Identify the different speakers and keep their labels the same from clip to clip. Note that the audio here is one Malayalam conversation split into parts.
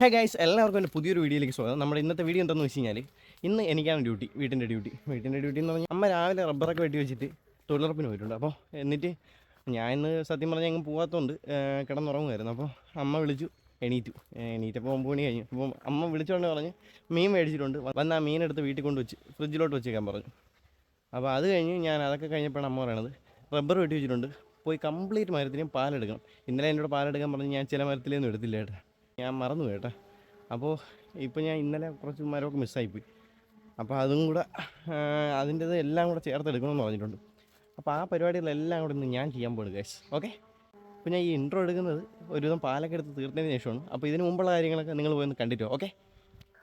Speaker 1: ഹേ ഗൈസ് എല്ലാവർക്കും എന്റെ പുതിയൊരു വീഡിയോയിലേക്ക് സ്വാഗതം. നമ്മുടെ ഇന്നത്തെ വീഡിയോ എന്താണെന്ന് വെച്ച് കഴിഞ്ഞാൽ ഇന്ന് എനിക്കാണ് ഡ്യൂട്ടി വീട്ടിന്റെ ഡ്യൂട്ടി വീട്ടിന്റെ ഡ്യൂട്ടി എന്ന് പറഞ്ഞാൽ അമ്മ രാവിലെ റബ്ബറൊക്കെ വെട്ടി വെച്ചിട്ട് തൊഴിലുറപ്പിന് പോയിട്ടുണ്ട്. അപ്പോൾ എന്നിട്ട് ഞാൻ ഇന്ന് സത്യം പറഞ്ഞാൽ എങ്ങും പോകാത്തതുകൊണ്ട് കിടന്നുറങ്ങുമായിരുന്നു അപ്പോൾ അമ്മ വിളിച്ചു എണീറ്റു. എണീറ്റപ്പോൾ ഒമ്പത് മണി കഴിഞ്ഞു. അപ്പോൾ അമ്മ വിളിച്ചുകൊണ്ട് പറഞ്ഞ് മീൻ മേടിച്ചിട്ടുണ്ട്. വന്ന് ആ മീനെടുത്ത് വീട്ടിൽ കൊണ്ട് വെച്ച് ഫ്രിഡ്ജിലോട്ട് വെച്ചേക്കാൻ പറഞ്ഞു. അപ്പോൾ അത് കഴിഞ്ഞ് ഞാൻ അതൊക്കെ കഴിഞ്ഞപ്പോഴാണ് അമ്മ പറയണത് റബ്ബർ വെട്ടി വെച്ചിട്ടുണ്ട്. പോയി കംപ്ലീറ്റ് മരത്തിനും പാലെടുക്കണം. ഇന്നലെ എന്നോട് പാലെടുക്കാൻ പറഞ്ഞ് ഞാൻ ചില മരത്തിലൊന്നും എടുത്തില്ല കേട്ടോ ഞാൻ മറന്നു കേട്ടോ. അപ്പോൾ ഇപ്പോൾ ഞാൻ ഇന്നലെ കുറച്ച് മരമൊക്കെ മിസ്സായിപ്പോയി. അപ്പോൾ അതും കൂടെ അതിന്റെത് എല്ലാം കൂടെ ചേർത്ത് എടുക്കണമെന്ന് പറഞ്ഞിട്ടുണ്ട്. അപ്പോൾ ആ പരിപാടികളെല്ലാം കൂടെ ഇന്ന് ഞാൻ ചെയ്യാൻ പോകുന്നു ഗൈസ് ഓക്കെ അപ്പോൾ ഞാൻ ഈ ഇൻട്രോ എടുക്കുന്നത് ഒരുവിധം പാലൊക്കെ എടുത്ത് തീർത്തതിന് ശേഷമാണ്. അപ്പോൾ ഇതിന് മുമ്പുള്ള കാര്യങ്ങളൊക്കെ നിങ്ങൾ പോയി ഒന്ന് കണ്ടിട്ടോ. ഓക്കെ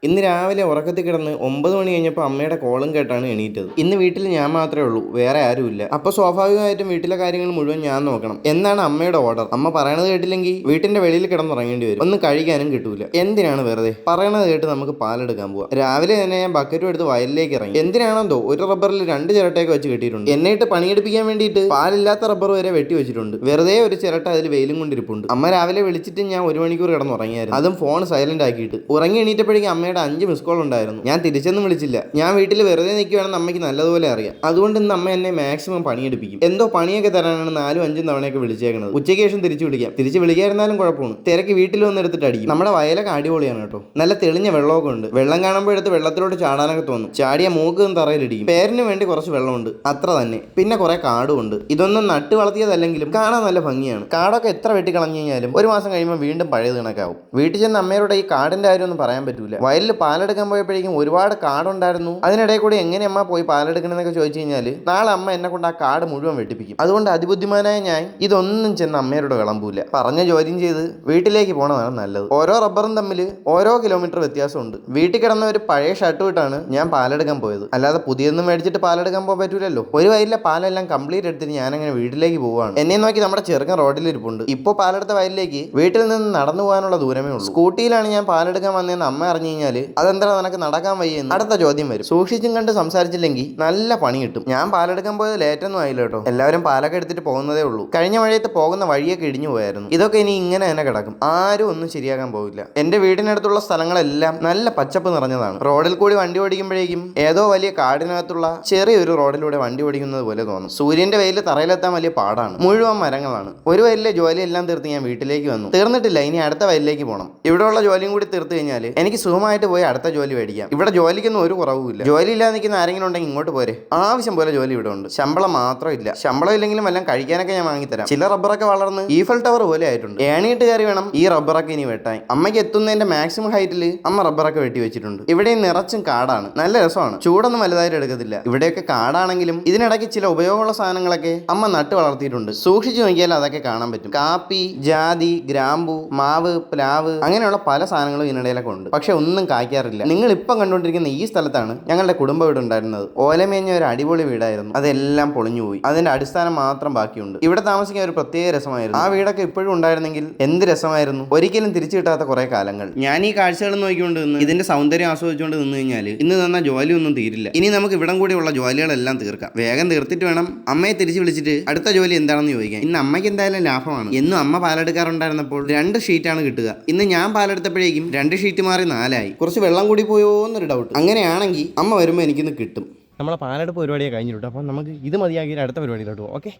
Speaker 2: ഇന്ന് രാവിലെ ഉറക്കത്തിൽ കിടന്ന് ഒമ്പത് മണി കഴിഞ്ഞപ്പോൾ അമ്മയുടെ കോളും കേട്ടാണ് എണീറ്റത്. ഇന്ന് വീട്ടിൽ ഞാൻ മാത്രമേ ഉള്ളൂ വേറെ ആരുമില്ല. അപ്പോൾ സ്വാഭാവികമായിട്ടും വീട്ടിലെ കാര്യങ്ങൾ മുഴുവൻ ഞാൻ നോക്കണം. എന്നാണ് അമ്മയുടെ ഓർഡർ അമ്മ പറയണത് കേട്ടില്ലെങ്കിൽ വീട്ടിന്റെ വെളിയിൽ കിടന്നുറങ്ങേണ്ടി വരും. ഒന്നും കഴിക്കാനും കിട്ടൂല. എന്തിനാണ് വെറുതെ? പറയണത് കേട്ട് നമുക്ക് പാലെടുക്കാൻ പോവാം. രാവിലെ തന്നെ ഞാൻ ബക്കറ്റും എടുത്ത് വയലിലേക്ക് ഇറങ്ങി. എന്തിനാണെന്തോ ഒരു റബ്ബറിൽ രണ്ട് ചിരട്ടയൊക്കെ വെച്ച് കെട്ടിയിട്ടുണ്ട്. എന്നിട്ട് പണിയെടുപ്പിക്കാൻ വേണ്ടിയിട്ട് പാലില്ലാത്ത റബ്ബർ വരെ വെട്ടി വെച്ചിട്ടുണ്ട്. വെറുതെ ഒരു ചിരട്ട അതിൽ വെയിലും കൊണ്ടിരിപ്പുണ്ട്. അമ്മ രാവിലെ വിളിച്ചിട്ട് ഞാൻ ഒരു മണിക്കൂർ കിടന്നുറങ്ങിയായിരുന്നു. അതും ഫോൺ സൈലന്റ് ആക്കിയിട്ട്. ഉറങ്ങി എണീറ്റപ്പോഴേക്കും അമ്മയുടെ അഞ്ച് മിസ് കോൾ ഉണ്ടായിരുന്നു. ഞാൻ തിരിച്ചൊന്നും വിളിച്ചില്ല. ഞാൻ വീട്ടിൽ വെറുതെ നിൽക്കുകയാണെന്ന് അമ്മയ്ക്ക് നല്ലതുപോലെ അറിയാം. അതുകൊണ്ട് ഇന്ന് അമ്മ എന്നെ മാക്സിമം പണിയെടുപ്പിക്കും. എന്തോ പണിയൊക്കെ തരാനാണ് നാലും അഞ്ചും തവണയൊക്കെ വിളിച്ചേക്കുന്നത് ഉച്ചയ്ക്ക് ശേഷം തിരിച്ചു വിളിക്കാം. തിരിച്ച് വിളിക്കാതിരുന്നാലും കുഴപ്പമാണ്. തിരക്ക് വീട്ടിൽ വന്ന് എടുത്തിട്ട് അടിക്കും. നമ്മുടെ വയലൊക്കെ അടിപൊളിയാണ് കേട്ടോ. നല്ല തെളിഞ്ഞ വെള്ളമൊക്കെ ഉണ്ട്. വെള്ളം കാണുമ്പോൾ എടുത്ത് വെള്ളത്തിലോട്ട് ചാടാനൊക്കെ തോന്നും. ചാടിയ മൂക്കും തറയിലിടിക്കും. പേരിന് വേണ്ടി കുറച്ച് വെള്ളമുണ്ട്. അത്ര തന്നെ. പിന്നെ കുറെ കാടുമുണ്ട്. ഇതൊന്നും നട്ട് വളർത്തിയതല്ലെങ്കിലും കാണാൻ നല്ല ഭംഗിയാണ്. കാടൊക്കെ എത്ര വെട്ടി കളഞ്ഞു കഴിഞ്ഞാലും ഒരു മാസം കഴിയുമ്പോൾ വീണ്ടും പഴയത് കണക്കാവും. വീട്ടിൽ ചെന്ന് അമ്മയോട് ഈ കാടിന്റെ കാര്യമൊന്നും പറയാൻ പറ്റൂല. വയലിൽ പാലെടുക്കാൻ പോയപ്പോഴേക്കും ഒരുപാട് കാടുണ്ടായിരുന്നു. അതിനിടയിൽ കൂടി എങ്ങനെ അമ്മ പോയി പാലെടുക്കണമെന്നൊക്കെ ചോദിച്ചു കഴിഞ്ഞാൽ നാളെ അമ്മ എന്നെ കൊണ്ട് ആ കാട് മുഴുവൻ വെട്ടിപ്പിക്കും. അതുകൊണ്ട് അതിബുദ്ധിമാനായ ഞാൻ ഇതൊന്നും ചെന്ന് അമ്മയോട് വിളമ്പൂല. പറഞ്ഞ ജോലിയും ചെയ്ത് വീട്ടിലേക്ക് പോകണതാണ് നല്ലത്. ഓരോ റബ്ബറും തമ്മിൽ ഓരോ കിലോമീറ്റർ വ്യത്യാസമുണ്ട്. വീട്ടിൽ കിടന്ന ഒരു പഴയ ഷർട്ട് വിട്ടാണ് ഞാൻ പാലെടുക്കാൻ പോയത്. അല്ലാതെ പുതിയൊന്നും മേടിച്ചിട്ട് പാലെടുക്കാൻ പോകാൻ പറ്റൂലല്ലോ. ഒരു വയലിലെ പാലെല്ലാം കംപ്ലീറ്റ് എടുത്തിട്ട് ഞാൻ അങ്ങനെ വീട്ടിലേക്ക് പോവാണ് എന്നെ നോക്കി നമ്മുടെ ചെറുക്കൻ റോഡിൽ ഇരിപ്പുണ്ട്. ഇപ്പോൾ പാലെടുത്ത വയലിലേക്ക് വീട്ടിൽ നിന്ന് നടന്നു പോകാനുള്ള ദൂരമേ ഉള്ളൂ. സ്കൂട്ടിയിലാണ് ഞാൻ പാലെടുക്കാൻ വന്നതെന്ന് അമ്മ അറിഞ്ഞു കഴിഞ്ഞാൽ അതെന്താ നിനക്ക് നടക്കാൻ വയ്യെന്ന് അടുത്ത ചോദ്യം വരും. സൂക്ഷിച്ചും കണ്ട് സംസാരിച്ചില്ലെങ്കിൽ നല്ല പണി കിട്ടും. ഞാൻ പാലെടുക്കാൻ പോയത് ലേറ്റൊന്നും ആയില്ല കേട്ടോ. എല്ലാവരും പാലൊക്കെ എടുത്തിട്ട് പോകുന്നതേ ഉള്ളൂ. കഴിഞ്ഞ മഴയത്ത് പോകുന്ന വഴിയൊക്കെ ഇടിഞ്ഞു പോയായിരുന്നു. ഇതൊക്കെ ഇനി ഇങ്ങനെ തന്നെ കിടക്കും. ആരും ഒന്നും ശരിയാക്കാൻ പോകില്ല എന്റെ വീടിനടുത്തുള്ള സ്ഥലങ്ങളെല്ലാം നല്ല പച്ചപ്പ് നിറഞ്ഞതാണ്. റോഡിൽ കൂടി വണ്ടി ഓടിക്കുമ്പോഴേക്കും ഏതോ വലിയ കാടിനകത്തുള്ള ചെറിയൊരു റോഡിലൂടെ വണ്ടി ഓടിക്കുന്നത് പോലെ തോന്നും. സൂര്യന്റെ വെയിൽ തറയിലെത്താൻ വലിയ പാടാണ്. മുഴുവൻ മരങ്ങളാണ്. ഒരു വയലിലെ ജോലിയെല്ലാം തീർത്ത് ഞാൻ വീട്ടിലേക്ക് വന്നു. തീർന്നിട്ടില്ല. ഇനി അടുത്ത വയലിലേക്ക് പോകണം ഇവിടെയുള്ള ജോലിയും കൂടി തീർത്തു കഴിഞ്ഞാൽ എനിക്ക് സുഖമായിട്ട് പോയി അടുത്ത ജോലി മേടിക്കാം. ഇവിടെ ജോലിക്കൊന്നും ഒരു കുറവുമില്ല ജോലി ഇല്ലാതെ നിൽക്കുന്ന ആരെങ്കിലും ഉണ്ടെങ്കിൽ ഇങ്ങോട്ട് പോരെ. ആവശ്യം പോലെ ജോലി ഇവിടെ ഉണ്ട്. ശമ്പളം മാത്രം ഇല്ല. ശമ്പളം ഇല്ലെങ്കിലും എല്ലാം കഴിക്കാനൊക്കെ ഞാൻ വാങ്ങിത്തരാം ചില റബ്ബറൊക്കെ വളർന്ന് ഈഫൽ ടവർ പോലെ ആയിട്ടുണ്ട്. ഏണിയിട്ട് കയറി വേണം. ഈ റബ്ബറൊക്കെ ഇനി വെട്ടാൻ. അമ്മയ്ക്ക് എത്തുന്നതിന്റെ മാക്സിമം ഹൈറ്റിൽ അമ്മ റബ്ബറൊക്കെ വെട്ടി വെച്ചിട്ടുണ്ട്. ഇവിടെ നിറച്ചും കാടാണ്. നല്ല രസമാണ്. ചൂടൊന്നും വലുതായിട്ട് എടുക്കത്തില്ല. ഇവിടെയൊക്കെ കാടാണെങ്കിലും ഇതിനിടയ്ക്ക് ചില ഉപയോഗമുള്ള സാധനങ്ങളൊക്കെ അമ്മ നട്ട് വളർത്തിയിട്ടുണ്ട്. സൂക്ഷിച്ചു നോക്കിയാൽ അതൊക്കെ കാണാൻ പറ്റും. കാപ്പി ജാതി ഗ്രാമ്പു മാവ് പ്ലാവ് അങ്ങനെയുള്ള പല സാധനങ്ങളും ഇതിനിടയിലൊക്കെ ഉണ്ട്. പക്ഷെ ഒന്നും കായ്ക്കാറില്ല. നിങ്ങൾ ഇപ്പം കണ്ടുകൊണ്ടിരിക്കുന്ന ഈ സ്ഥലത്താണ് ഞങ്ങളുടെ കുടുംബ വീട് ഉണ്ടായിരുന്നത്. ഓലമേഞ്ഞ ഒരു അടിപൊളി വീടായിരുന്നു. അതെല്ലാം പൊളിഞ്ഞുപോയി. അതിന്റെ അടിസ്ഥാനം മാത്രം ബാക്കിയുണ്ട്. ഇവിടെ താമസിക്കാൻ ഒരു പ്രത്യേക രസമായിരുന്നു. ആ വീടൊക്കെ ഇപ്പോഴും ഉണ്ടായിരുന്നെങ്കിൽ എന്ത് രസമായിരുന്നു? ഒരിക്കലും തിരിച്ചു കിട്ടാത്ത കുറെ കാലങ്ങൾ. ഞാൻ ഈ കാഴ്ചകൾ നോക്കിക്കൊണ്ട് നിന്ന് ഇതിന്റെ സൗന്ദര്യം ആസ്വദിച്ചുകൊണ്ട് നിന്ന് കഴിഞ്ഞാൽ ഇന്ന് തന്ന ജോലിയൊന്നും തീരില്ല. ഇനി നമുക്ക് ഇവിടം കൂടിയുള്ള ജോലികളെല്ലാം തീർക്കാം. വേഗം തീർത്തിട്ട് വേണം അമ്മയെ തിരിച്ചു വിളിച്ചിട്ട് അടുത്ത ജോലി എന്താണെന്ന് ചോദിക്കാം ഇന്ന് അമ്മയ്ക്ക് എന്തായാലും ലാഭമാണ്. എന്നും അമ്മ പാലെടുക്കാറുണ്ടായിരുന്നപ്പോൾ രണ്ട് ഷീറ്റാണ് കിട്ടുക. ഇന്ന് ഞാൻ പാലെടുത്തപ്പോഴേക്കും രണ്ട് ഷീറ്റ് മാറി നാലായി. കുറച്ച് വെള്ളം കൂടി പോയോ എന്നൊരു ഡൗട്ട് അങ്ങനെയാണെങ്കിൽ അമ്മ വരുമ്പോൾ എനിക്കിന്ന് കിട്ടും.
Speaker 1: നമ്മളെ പാലെടുപ്പ് പരിപാടിയെ കഴിഞ്ഞിട്ടുണ്ട് അപ്പം നമുക്ക് ഇത് മതിയാക്കി അടുത്ത പരിപാടിയിലോട്ട് പോകാം ഓക്കെ